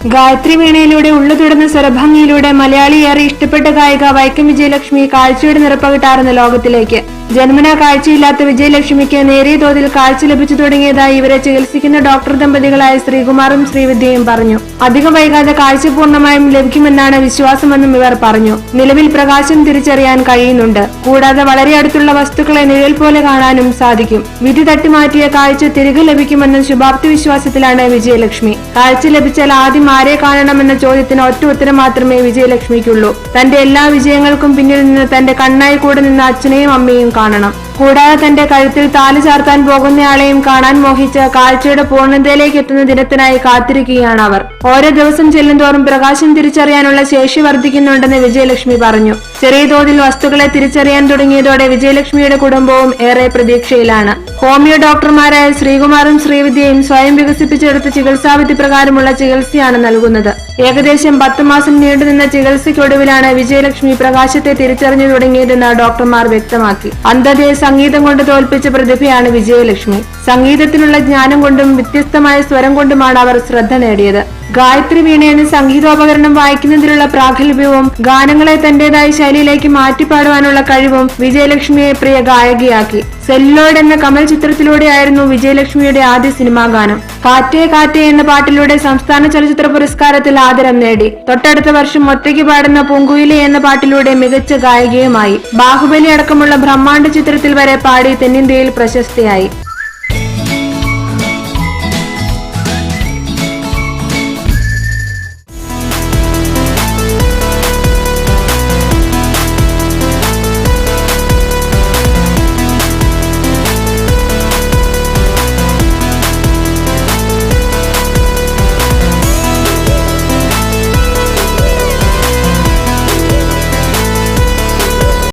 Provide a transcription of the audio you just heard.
ഗായത്രി വീണയിലൂടെ ഉള്ളു തുടർന്ന സ്വരഭംഗിയിലൂടെ മലയാളി ഏറെ ഇഷ്ടപ്പെട്ട ഗായിക വൈക്കം വിജയലക്ഷ്മി കാഴ്ചയുടെ നിറപ്പകിട്ടാറുന്ന ലോകത്തിലേക്ക്. ജന്മന കാഴ്ചയില്ലാത്ത വിജയലക്ഷ്മിക്ക് നേരിയ തോതിൽ കാഴ്ച ലഭിച്ചു തുടങ്ങിയതായി ഇവരെ ചികിത്സിക്കുന്ന ഡോക്ടർ ദമ്പതികളായ ശ്രീകുമാറും ശ്രീവിദ്യയും പറഞ്ഞു. അധികം വൈകാതെ കാഴ്ച പൂർണമായും ലഭിക്കുമെന്നാണ് വിശ്വാസമെന്നും ഇവർ പറഞ്ഞു. നിലവിൽ പ്രകാശം തിരിച്ചറിയാൻ കഴിയുന്നുണ്ട്. കൂടാതെ വളരെ അടുത്തുള്ള വസ്തുക്കളെ നിഴൽ പോലെ കാണാനും സാധിക്കും. വിധി തട്ടിമാറ്റിയ കാഴ്ച തിരികെ ലഭിക്കുമെന്ന ശുഭാപ്തി വിശ്വാസത്തിലാണ് വിജയലക്ഷ്മി. കാഴ്ച ലഭിച്ചാൽ ആദ്യം ആരെ കാണണമെന്ന ചോദ്യത്തിന് ഒറ്റ ഉത്തരം മാത്രമേ വിജയലക്ഷ്മിക്കുള്ളൂ. തന്റെ എല്ലാ വിജയങ്ങൾക്കും പിന്നിൽ നിന്ന് തന്റെ കണ്ണായി കൂടെ നിന്ന അച്ഛനെയും അമ്മയും காணலாம் കൂടാതെ തന്റെ കഴുത്തിൽ താലി ചാർത്താൻ പോകുന്നയാളെയും കാണാൻ മോഹിച്ച് കാഴ്ചയുടെ പൂർണതയിലേക്ക് എത്തുന്ന ദിനത്തിനായി കാത്തിരിക്കുകയാണ് അവർ. ഓരോ ദിവസം ചെല്ലുന്തോറും പ്രകാശം തിരിച്ചറിയാനുള്ള ശേഷി വർദ്ധിക്കുന്നുണ്ടെന്ന് വിജയലക്ഷ്മി പറഞ്ഞു. ചെറിയ തോതിൽ വസ്തുക്കളെ തിരിച്ചറിയാൻ തുടങ്ങിയതോടെ വിജയലക്ഷ്മിയുടെ കുടുംബവും ഏറെ പ്രതീക്ഷയിലാണ്. ഹോമിയോ ഡോക്ടർമാരായ ശ്രീകുമാറും ശ്രീവിദ്യയും സ്വയം വികസിപ്പിച്ചെടുത്ത ചികിത്സാവിധി പ്രകാരമുള്ള ചികിത്സയാണ് നൽകുന്നത്. ഏകദേശം പത്ത് മാസം നീണ്ടുനിന്ന ചികിത്സയ്ക്കൊടുവിലാണ് വിജയലക്ഷ്മി പ്രകാശത്തെ തിരിച്ചറിഞ്ഞു തുടങ്ങിയതെന്ന് ഡോക്ടർമാർ വ്യക്തമാക്കി. അന്ധതയെ സംഗീതം കൊണ്ട് തോൽപ്പിച്ച പ്രതിഭയാണ് വിജയലക്ഷ്മി. സംഗീതത്തിലുള്ള ജ്ഞാനം കൊണ്ടും വ്യത്യസ്തമായ സ്വരം കൊണ്ടുമാണ് അവർ ശ്രദ്ധ നേടിയത്. ഗായത്രി വീണ എന്ന സംഗീതോപകരണം വായിക്കുന്നതിലുള്ള പ്രാഗൽഭ്യവും ഗാനങ്ങളെ തന്റേതായ ശൈലിയിലേക്ക് മാറ്റിപ്പാടുവാനുള്ള കഴിവും വിജയലക്ഷ്മിയെ പ്രിയ ഗായകിയാക്കി. സെല്ലോഡ് എന്ന കമൽ ചിത്രത്തിലൂടെയായിരുന്നു വിജയലക്ഷ്മിയുടെ ആദ്യ സിനിമാ ഗാനം. കാറ്റേ കാറ്റേ എന്ന പാട്ടിലൂടെ സംസ്ഥാന ചലച്ചിത്ര പുരസ്കാരത്തിൽ ആദരം നേടി. തൊട്ടടുത്ത വർഷം ഒറ്റയ്ക്ക് പാടുന്ന പൂങ്കുയിലെ എന്ന പാട്ടിലൂടെ മികച്ച ഗായികയുമായി. ബാഹുബലി അടക്കമുള്ള ബ്രഹ്മാണ്ഡ ചിത്രത്തിൽ വരെ പാടി തെന്നിന്ത്യയിൽ പ്രശസ്തിയായി.